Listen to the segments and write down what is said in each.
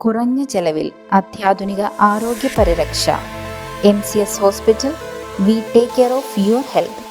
കുറഞ്ഞ ചെലവിൽ അത്യാധുനിക ആരോഗ്യ പരിരക്ഷ. M C S hospital we take care of your health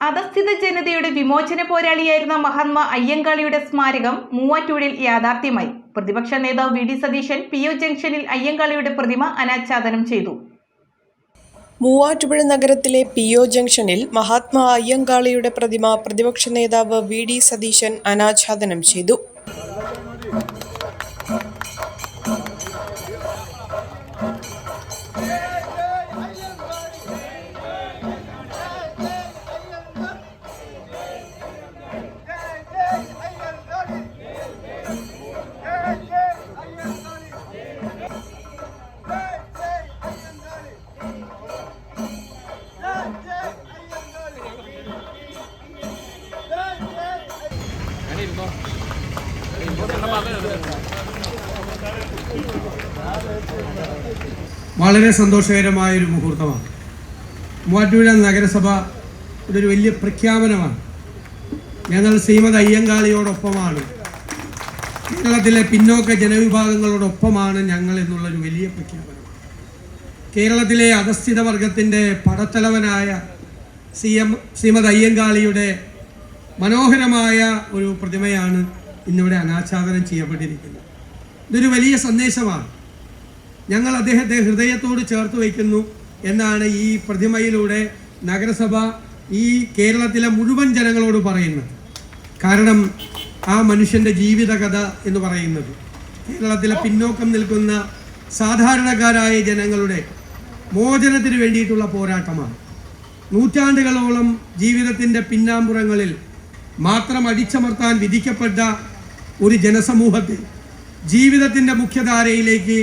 അധസ്ഥിത ജനതയുടെ വിമോചന പോരാളിയായിരുന്ന മഹാത്മ അയ്യങ്കാളിയുടെ സ്മാരകം മൂവാറ്റൂരിൽ യാഥാർത്ഥ്യമായി. പ്രതിപക്ഷ നേതാവ് V D Satheesan P O ജംഗ്ഷനിൽ അയ്യങ്കാളിയുടെ പ്രതിമ അനാച്ഛാദനം ചെയ്തു. മൂവാറ്റുപുഴ നഗരത്തിലെ പി ഒ ജംഗ്ഷനിൽ മഹാത്മാ അയ്യങ്കാളിയുടെ പ്രതിമ പ്രതിപക്ഷ നേതാവ് വി ഡി സതീശൻ അനാച്ഛാദനം ചെയ്തു. Thank you. വളരെ സന്തോഷകരമായ ഒരു മുഹൂർത്തമാണ്. മൂവാറ്റുപുഴ നഗരസഭ ഇതൊരു വലിയ പ്രഖ്യാപനമാണ്. ഞങ്ങൾ ശ്രീമത് അയ്യങ്കാളിയോടൊപ്പമാണ്. കേരളത്തിലെ പിന്നോക്ക ജനവിഭാഗങ്ങളോടൊപ്പമാണ് ഞങ്ങൾ എന്നുള്ളൊരു വലിയ പ്രഖ്യാപനം. കേരളത്തിലെ അധസ്ഥിത വർഗത്തിന്റെ പടത്തലവനായ സി എം ശ്രീമത് അയ്യങ്കാളിയുടെ മനോഹരമായ ഒരു പ്രതിമയാണ് ഇന്നിവിടെ അനാച്ഛാദനം ചെയ്യപ്പെട്ടിരിക്കുന്നത്. ഇതൊരു വലിയ സന്ദേശമാണ്. ഞങ്ങൾ അദ്ദേഹത്തെ ഹൃദയത്തോട് ചേർത്ത് വയ്ക്കുന്നു എന്നാണ് ഈ പ്രതിമയിലൂടെ നഗരസഭ ഈ കേരളത്തിലെ മുഴുവൻ ജനങ്ങളോട് പറയുന്നത്. കാരണം ആ മനുഷ്യന്റെ ജീവിതകഥ എന്ന് പറയുന്നത്. കേരളത്തിലെ പിന്നോക്കം നിൽക്കുന്ന സാധാരണക്കാരായ ജനങ്ങളുടെ മോചനത്തിന് വേണ്ടിയിട്ടുള്ള പോരാട്ടമാണ്. നൂറ്റാണ്ടുകളോളം ജീവിതത്തിന്റെ പിന്നാമ്പുറങ്ങളിൽ മാത്രം അടിച്ചമർത്താൻ വിധിക്കപ്പെട്ട ഒരു ജനസമൂഹത്തെ ജീവിതത്തിന്റെ മുഖ്യധാരയിലേക്ക്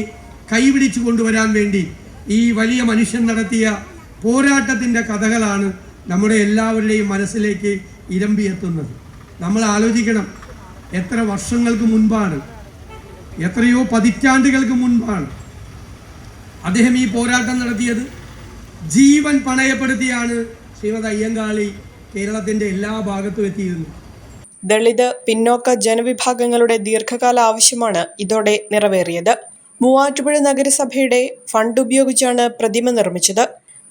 കൈപിടിച്ചു കൊണ്ടുവരാൻ വേണ്ടി ഈ വലിയ മനുഷ്യൻ നടത്തിയ പോരാട്ടത്തിന്റെ കഥകളാണ് നമ്മുടെ എല്ലാവരുടെയും മനസ്സിലേക്ക് ഇരമ്പിയെത്തുന്നത്. നമ്മൾ ആലോചിക്കണം എത്ര വർഷങ്ങൾക്ക് മുൻപാണ് എത്രയോ പതിറ്റാണ്ടുകൾക്ക് മുൻപാണ് അദ്ദേഹം ഈ പോരാട്ടം നടത്തിയത്. ജീവൻ പണയപ്പെടുത്തിയാണ് ശ്രീമത് അയ്യങ്കാളി കേരളത്തിന്റെ എല്ലാ ഭാഗത്തും എത്തിയിരുന്നത്. ദളിത് പിന്നോക്ക ജനവിഭാഗങ്ങളുടെ ദീർഘകാല ആവശ്യമാണ് ഇതോടെ നിറവേറിയത്. മൂവാറ്റുപുഴ നഗരസഭയുടെ ഫണ്ട് ഉപയോഗിച്ചാണ് പ്രതിമ നിർമ്മിച്ചത്.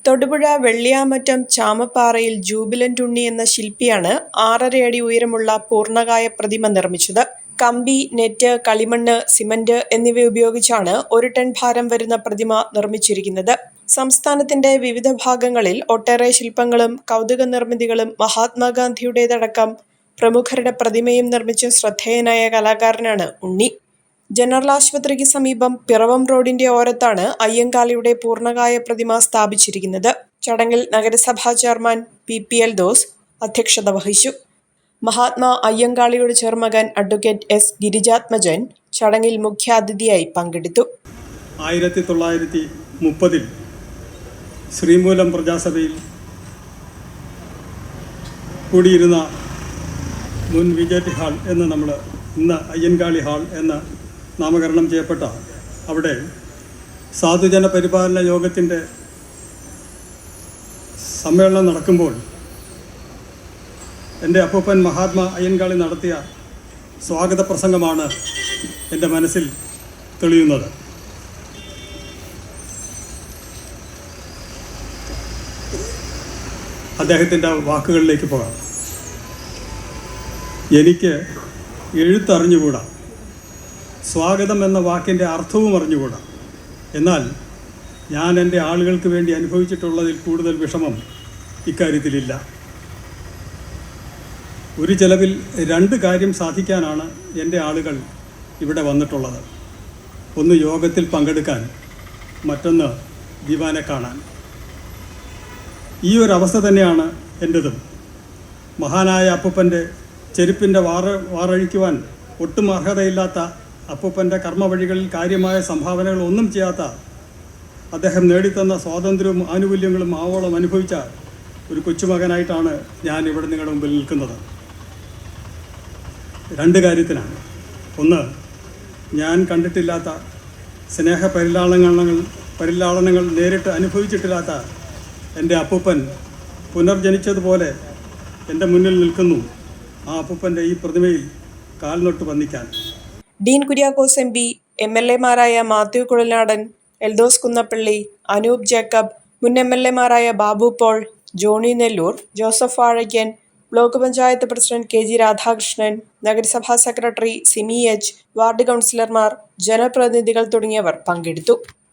തൊടുപുഴ വെള്ളിയാമറ്റം ചാമപ്പാറയിൽ ജൂബിലന്റ് ഉണ്ണി എന്ന ശില്പിയാണ് ആറര അടി ഉയരമുള്ള പൂർണകായ പ്രതിമ നിർമ്മിച്ചത്. കമ്പി നെറ്റ് കളിമണ്ണ് സിമന്റ് എന്നിവ ഉപയോഗിച്ചാണ് ഒരു ടൺ ഭാരം വരുന്ന പ്രതിമ നിർമ്മിച്ചിരിക്കുന്നത്. സംസ്ഥാനത്തിന്റെ വിവിധ ഭാഗങ്ങളിൽ ഒട്ടേറെ ശില്പങ്ങളും കൗതുക നിർമ്മിതികളും മഹാത്മാഗാന്ധിയുടേതടക്കം പ്രമുഖരുടെ പ്രതിമയും നിർമ്മിച്ച ശ്രദ്ധേയനായ കലാകാരനാണ് ഉണ്ണി. ജനറൽ ആശുപത്രിക്ക് സമീപം പിറവം റോഡിന്റെ ഓരത്താണ് അയ്യങ്കാളിയുടെ പൂർണകായ പ്രതിമ സ്ഥാപിച്ചിരിക്കുന്നത്. ചടങ്ങിൽ നഗരസഭാ chairman P P L those അധ്യക്ഷത വഹിച്ചു. മഹാത്മാ അയ്യങ്കാളിയുടെ ചെറുമകൻ അഡ്വക്കേറ്റ് എസ് ഗിരിജാത്മജൻ ചടങ്ങിൽ മുഖ്യാതിഥിയായി പങ്കെടുത്തു. ആയിരത്തി തൊള്ളായിരത്തി മുപ്പതിൽ ശ്രീമൂലം പ്രജാസഭയിൽ കൂടിയിരുന്ന മുൻ വിജയ് ഹാൾ എന്ന് നമ്മൾ ഇന്ന് അയ്യൻകാളി ഹാൾ എന്ന് നാമകരണം ചെയ്യപ്പെട്ട അവിടെ സാധുജന പരിപാലന യോഗത്തിന്റെ സമ്മേളനം നടക്കുമ്പോൾ എന്റെ അപ്പൂപ്പൻ മഹാത്മാ അയ്യൻകാളി നടത്തിയ സ്വാഗത പ്രസംഗമാണ് എന്റെ മനസ്സിൽ തെളിയുന്നത്. അദ്ദേഹത്തിന്റെ വാക്കുകളിലേക്ക് പോകാം. എനിക്ക് എഴുത്തറിഞ്ഞുകൂടാ? സ്വാഗതം എന്ന വാക്കിന്റെ അർത്ഥവും അറിഞ്ഞുകൂടാ? എന്നാൽ ഞാൻ എന്റെ ആളുകൾക്ക് വേണ്ടി അനുഭവിച്ചിട്ടുള്ളതിൽ കൂടുതൽ വിഷമം ഇക്കാര്യത്തിലില്ല. ഒരു ചെലവിൽ രണ്ട് കാര്യം സാധിക്കാനാണ് എന്റെ ആളുകൾ ഇവിടെ വന്നിട്ടുള്ളത്. ഒന്ന് യോഗത്തിൽ പങ്കെടുക്കാൻ മറ്റൊന്ന് ദിവാനെ കാണാൻ. ഈ ഒരു അവസ്ഥ തന്നെയാണ് എന്റെതും മഹാനായ അപ്പൂപ്പന്റെ ചെരുപ്പിന്റെ വാറ വാറഴിക്കുവാൻ ഒട്ടും അർഹതയില്ലാത്ത അപ്പൂപ്പന്റെ കർമ്മവഴികളിൽ കാര്യമായ സംഭാവനകൾ ഒന്നും ചെയ്യാത്ത അദ്ദേഹം നേടിത്തന്ന സ്വാതന്ത്ര്യവും ആനുകൂല്യങ്ങളും ആവോളം അനുഭവിച്ച ഒരു കൊച്ചുമകനായിട്ടാണ് ഞാൻ ഇവിടെ നിങ്ങളുടെ മുമ്പിൽ നിൽക്കുന്നത്. രണ്ട് കാര്യത്തിനാണ്. ഒന്ന് ഞാൻ കണ്ടിട്ടില്ലാത്ത സ്നേഹ പരിലാളനങ്ങൾ പരിലാളനങ്ങൾ നേരിട്ട് അനുഭവിച്ചിട്ടില്ലാത്ത എന്റെ അപ്പൂപ്പൻ പുനർജനിച്ചതുപോലെ എന്റെ മുന്നിൽ നിൽക്കുന്നു. ആ അപ്പൂപ്പന്റെ ഈ പ്രതിമയിൽ കാൽനൊട്ട് വന്നിക്കാൻ Dean Kuriakose M P M L എമാരായ Mathew Kuzhalnadan Eldhose Kunnappilly Anoop Jacob മുൻ M L എമാരായ Babu Paul Johny Nellore Joseph Vazhakkan block panchayat president K G Radhakrishnan നഗരസഭാ സെക്രട്ടറി സിമി എച്ച് വാർഡ് കൗൺസിലർമാർ ജനപ്രതിനിധികൾ തുടങ്ങിയവർ പങ്കെടുത്തു.